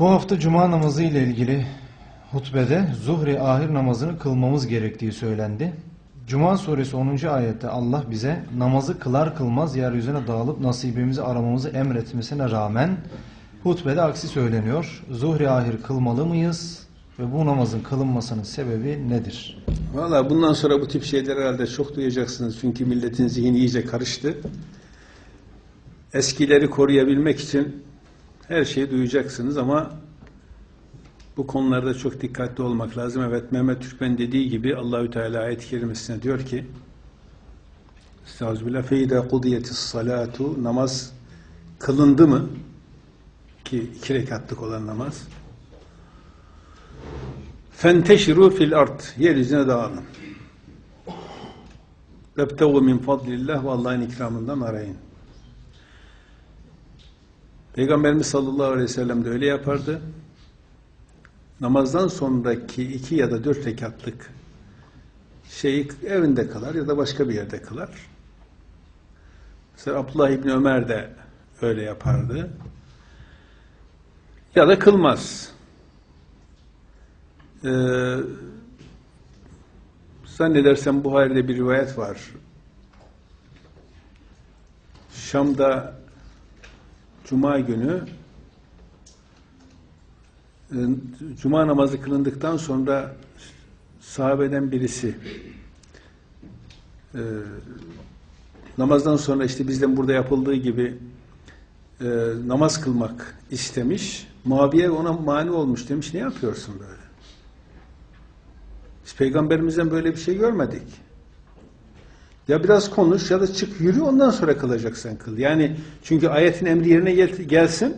Bu hafta cuma namazı ile ilgili hutbede zuhri ahir namazını kılmamız gerektiği söylendi. Cuma suresi 10. ayette Allah bize namazı kılar kılmaz yeryüzüne dağılıp nasibimizi aramamızı emretmesine rağmen hutbede aksi söyleniyor. Zuhri ahir kılmalı mıyız ve bu namazın kılınmasının sebebi nedir? Valla bundan sonra bu tip şeyler herhalde çok duyacaksınız. Çünkü milletin zihni iyice karıştı. Eskileri koruyabilmek için her şeyi duyacaksınız ama bu konularda çok dikkatli olmak lazım. Evet Mehmet Türkmen dediği gibi Allahü Teala ayet-i kerimesine diyor ki Estağfirullah feyde kudiyetis salatu namaz kılındı mı ki iki rekatlık olan namaz Fenteşiru fil art. Yeryüzüne dağılın. Vebtevu min fadlillah ve Allah'ın ikramından arayın. Peygamberimiz sallallahu aleyhi ve sellem de öyle yapardı. Namazdan sonraki iki ya da dört rekatlık şeyi evinde kılar ya da başka bir yerde kılar. Mesela Abdullah İbni Ömer de öyle yapardı. Ya da kılmaz. Ee, zannedersem Buhari'de bir rivayet var. Şam'da Cuma günü e, Cuma namazı kılındıktan sonra sahabeden birisi e, namazdan sonra işte bizden burada yapıldığı gibi e, namaz kılmak istemiş. Muaviye ona mani olmuş demiş. Ne yapıyorsun böyle? Biz peygamberimizden böyle bir şey görmedik. Ya biraz konuş ya da çık yürü ondan sonra kılacaksan kıl. Yani çünkü ayetin emri yerine gel- gelsin.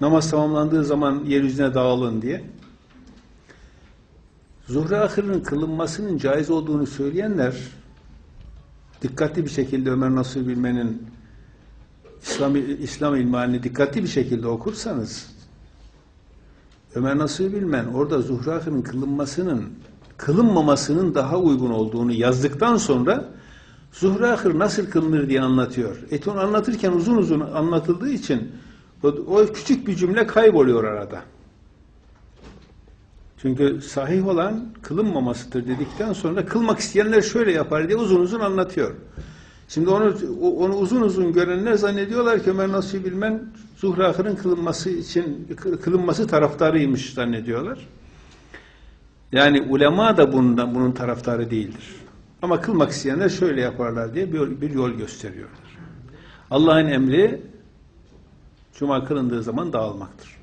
Namaz tamamlandığı zaman yeryüzüne dağılın diye. Zuhre ahirinin kılınmasının caiz olduğunu söyleyenler dikkatli bir şekilde Ömer Nasuh Bilmen'in İslam, İslam ilmihalini dikkatli bir şekilde okursanız Ömer Nasuh Bilmen orada Zuhre ahirinin kılınmasının kılınmamasının daha uygun olduğunu yazdıktan sonra Zuhre ahir nasıl kılınır diye anlatıyor. Et onu anlatırken uzun uzun anlatıldığı için o, küçük bir cümle kayboluyor arada. Çünkü sahih olan kılınmamasıdır dedikten sonra kılmak isteyenler şöyle yapar diye uzun uzun anlatıyor. Şimdi onu onu uzun uzun görenler zannediyorlar ki Ömer Nasuhi Bilmen Zuhre Ahir'in kılınması için kılınması taraftarıymış zannediyorlar. Yani ulema da bundan bunun taraftarı değildir. Ama kılmak isteyenler şöyle yaparlar diye bir, bir yol gösteriyorlar. Allah'ın emri Cuma kılındığı zaman dağılmaktır.